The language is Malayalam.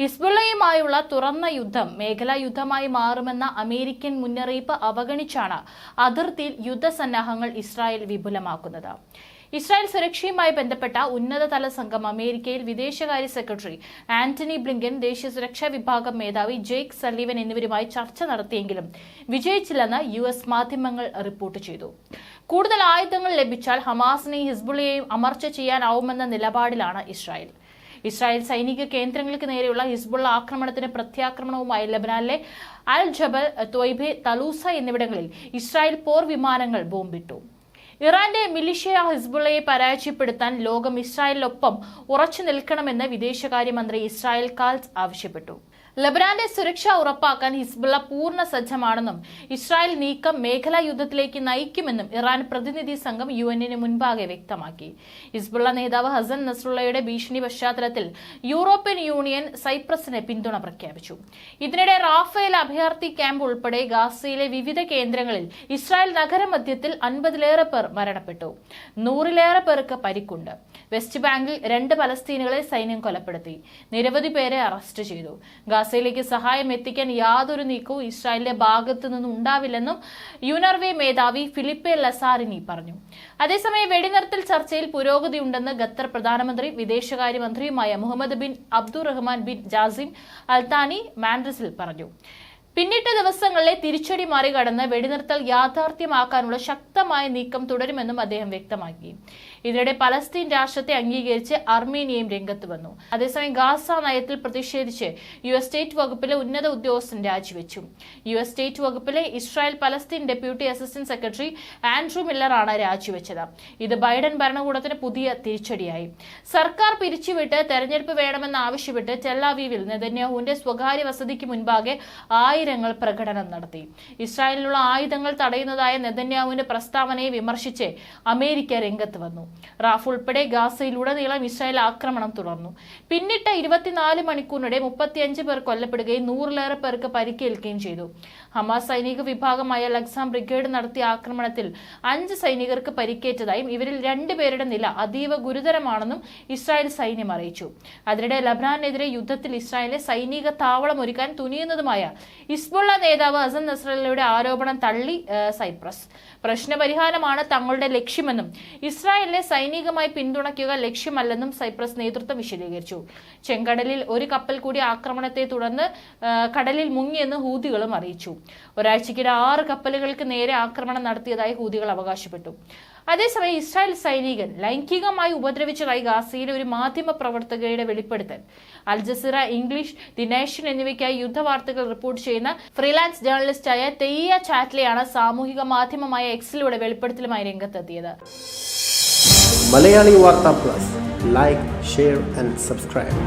ഹിസ്ബുള്ളയുമായുള്ള തുറന്ന യുദ്ധം മേഖലാ യുദ്ധമായി മാറുമെന്ന അമേരിക്കൻ മുന്നറിയിപ്പ് അവഗണിച്ചാണ് അതിർത്തിയിൽ യുദ്ധസന്നാഹങ്ങൾ ഇസ്രായേൽ വിപുലമാക്കുന്നത്. ഇസ്രായേൽ സുരക്ഷയുമായി ബന്ധപ്പെട്ട ഉന്നതതല സംഘം അമേരിക്കയിൽ വിദേശകാര്യ സെക്രട്ടറി ആന്റണി ബ്ലിങ്കൻ ദേശീയ സുരക്ഷാ വിഭാഗം മേധാവി ജെയ്ക്ക് സല്ലീവൻ എന്നിവരുമായി ചർച്ച നടത്തിയെങ്കിലും വിജയിച്ചില്ലെന്ന് യു എസ് മാധ്യമങ്ങൾ റിപ്പോർട്ട് ചെയ്തു. കൂടുതൽ ആയുധങ്ങൾ ലഭിച്ചാൽ ഹമാസിനെയും ഹിസ്ബുള്ളയെയും അമർച്ച ചെയ്യാനാവുമെന്ന നിലപാടിലാണ് ഇസ്രായേൽ. ഇസ്രായേൽ സൈനിക കേന്ദ്രങ്ങൾക്ക് നേരെയുള്ള ഹിസ്ബുള്ള ആക്രമണത്തിന് പ്രത്യാക്രമണവുമായി ലബനാനിലെ അൽ ജബൽ തൊയ്ബെ തലൂസ എന്നിവിടങ്ങളിൽ ഇസ്രായേൽ പോർ വിമാനങ്ങൾ ബോംബിട്ടു. ഇറാന്റെ മിലിഷ്യ ഹിസ്ബുള്ളയെ പരാജയപ്പെടുത്താൻ ലോകം ഇസ്രായേലിനൊപ്പം ഉറച്ചു നിൽക്കണമെന്ന് വിദേശകാര്യമന്ത്രി ഇസ്രായേൽ കാൽസ് ആവശ്യപ്പെട്ടു. ലബനാന്റെ സുരക്ഷ ഉറപ്പാക്കാൻ ഹിസ്ബുള്ള പൂർണ സജ്ജമാണെന്നും ഇസ്രായേൽ നീക്കം മേഖലാ യുദ്ധത്തിലേക്ക് നയിക്കുമെന്നും ഇറാൻ പ്രതിനിധി സംഘം യു എന്നിന് മുൻപാകെ വ്യക്തമാക്കി. ഹിസ്ബുള്ള നേതാവ് ഹസൻ നസ്രുള്ളയുടെ ഭീഷണി പശ്ചാത്തലത്തിൽ യൂറോപ്യൻ യൂണിയൻ സൈപ്രസിന് പിന്തുണ പ്രഖ്യാപിച്ചു. ഇതിനിടെ റാഫേൽ അഭയാർത്ഥി ക്യാമ്പ് ഉൾപ്പെടെ ഗാസയിലെ വിവിധ കേന്ദ്രങ്ങളിൽ ഇസ്രായേൽ നഗരമധ്യത്തിൽ അൻപതിലേറെ പേർ മരണപ്പെട്ടു. നൂറിലേറെ പേർക്ക് പരിക്കുണ്ട്. വെസ്റ്റ് ബാങ്കിൽ രണ്ട് പലസ്തീനുകളെ സൈന്യം കൊലപ്പെടുത്തി. നിരവധി പേരെ അറസ്റ്റ് ചെയ്തു. ഗാസയിലേക്ക് സഹായം എത്തിക്കാൻ യാതൊരു നീക്കവും ഇസ്രായേലിന്റെ ഭാഗത്തു നിന്നും ഉണ്ടാവില്ലെന്നും യുനർവേ മേധാവി ഫിലിപ്പെ ലസാറിനി പറഞ്ഞു. അതേസമയം വെടിനിർത്തൽ ചർച്ചയിൽ പുരോഗതിയുണ്ടെന്ന് ഖത്തർ പ്രധാനമന്ത്രി വിദേശകാര്യമന്ത്രിയുമായ Mohammed bin Abdulrahman bin Jassim Al Thani മാൻഡ്രസിൽ പറഞ്ഞു. പിന്നിട്ട ദിവസങ്ങളിലെ തിരിച്ചടി മറികടന്ന് വെടിനിർത്തൽ യാഥാർത്ഥ്യമാക്കാനുള്ള ശക്തമായ നീക്കം തുടരുമെന്നും അദ്ദേഹം വ്യക്തമാക്കി. ഇതിനിടെ പലസ്തീൻ രാഷ്ട്രത്തെ അംഗീകരിച്ച് അർമേനിയയും രംഗത്ത് വന്നു. അതേസമയം ഗാസ നയത്തിൽ പ്രതിഷേധിച്ച് യു എസ് സ്റ്റേറ്റ് വകുപ്പിലെ ഉന്നത ഉദ്യോഗസ്ഥൻ രാജിവെച്ചു. യു എസ് സ്റ്റേറ്റ് വകുപ്പിലെ Israel Palestine deputy assistant secretary Andrew മില്ലറാണ് രാജിവെച്ചത്. ഇത് ബൈഡൻ ഭരണകൂടത്തിന് പുതിയ തിരിച്ചടിയായി. സർക്കാർ പിരിച്ചുവിട്ട് തെരഞ്ഞെടുപ്പ് വേണമെന്ന് ആവശ്യപ്പെട്ട് ടെല്ലാവീവിൽ നെതന്യാഹുവിന്റെ സ്വകാര്യ വസതിക്ക് മുൻപാകെ ആയിരങ്ങൾ പ്രകടനം നടത്തി. ഇസ്രായേലിനുള്ള ആയുധങ്ങൾ തടയുന്നതായ നെതന്യാഹുവിന്റെ പ്രസ്താവനയെ വിമർശിച്ച് അമേരിക്ക രംഗത്ത് വന്നു. റാഫ് ഉൾപ്പെടെ ഗാസയിലുടനീളം ഇസ്രായേൽ ആക്രമണം തുടർന്നു. പിന്നിട്ട ഇരുപത്തിനാല് മണിക്കൂറിനിടെ മുപ്പത്തിയഞ്ച് പേർ കൊല്ലപ്പെടുകയും നൂറിലേറെ പേർക്ക് പരിക്കേൽക്കുകയും ചെയ്തു. ഹമാസ് സൈനിക വിഭാഗമായ ലക്സാം ബ്രിഗേഡ് നടത്തിയ ആക്രമണത്തിൽ അഞ്ച് സൈനികർക്ക് പരിക്കേറ്റതായും ഇവരിൽ രണ്ടുപേരുടെ നില അതീവ ഗുരുതരമാണെന്നും ഇസ്രായേൽ സൈന്യം അറിയിച്ചു. അതിനിടെ ലബ്നാനെതിരെ യുദ്ധത്തിൽ ഇസ്രായേലിലെ സൈനിക താവളം ഒരുക്കാൻ തുനിയുന്നതുമായ ഇസ്ബുള്ള നേതാവ് ഹസൻ നസ്രല്ലയുടെ ആരോപണം തള്ളി സൈപ്രസ്. പ്രശ്നപരിഹാരമാണ് തങ്ങളുടെ ലക്ഷ്യമെന്നും ഇസ്രായേലിനെ സൈനികമായി പിന്തുണയ്ക്കുക ലക്ഷ്യമല്ലെന്നും സൈപ്രസ് നേതൃത്വം വിശദീകരിച്ചു. ചെങ്കടലിൽ ഒരു കപ്പൽ കൂടി ആക്രമണത്തെ തുടർന്ന് കടലിൽ മുങ്ങിയെന്ന് ഹൂതികളും അറിയിച്ചു. ഒരാഴ്ചക്കിടെ ആറ് കപ്പലുകൾക്ക് നേരെ ആക്രമണം നടത്തിയതായി ഹൂതികൾ അവകാശപ്പെട്ടു. അതേസമയം ഇസ്രായേൽ സൈനികൻ ലൈംഗികമായി ഉപദ്രവിച്ചതായി ഗാസയിലെ ഒരു മാധ്യമ പ്രവർത്തകയുടെ വെളിപ്പെടുത്തൽ. Al Jazeera English the Nation എന്നിവയ്ക്കായി യുദ്ധവാർത്തകൾ റിപ്പോർട്ട് ചെയ്യുന്ന ഫ്രീലാൻസ് ജേർണലിസ്റ്റായ തെയ്യ ചാറ്റ്ലെയാണ് സാമൂഹിക മാധ്യമമായ എക്സിലൂടെ വെളിപ്പെടുത്തലുമായി രംഗത്തെത്തിയത്. Malayali Vartha plus. Like share and subscribe.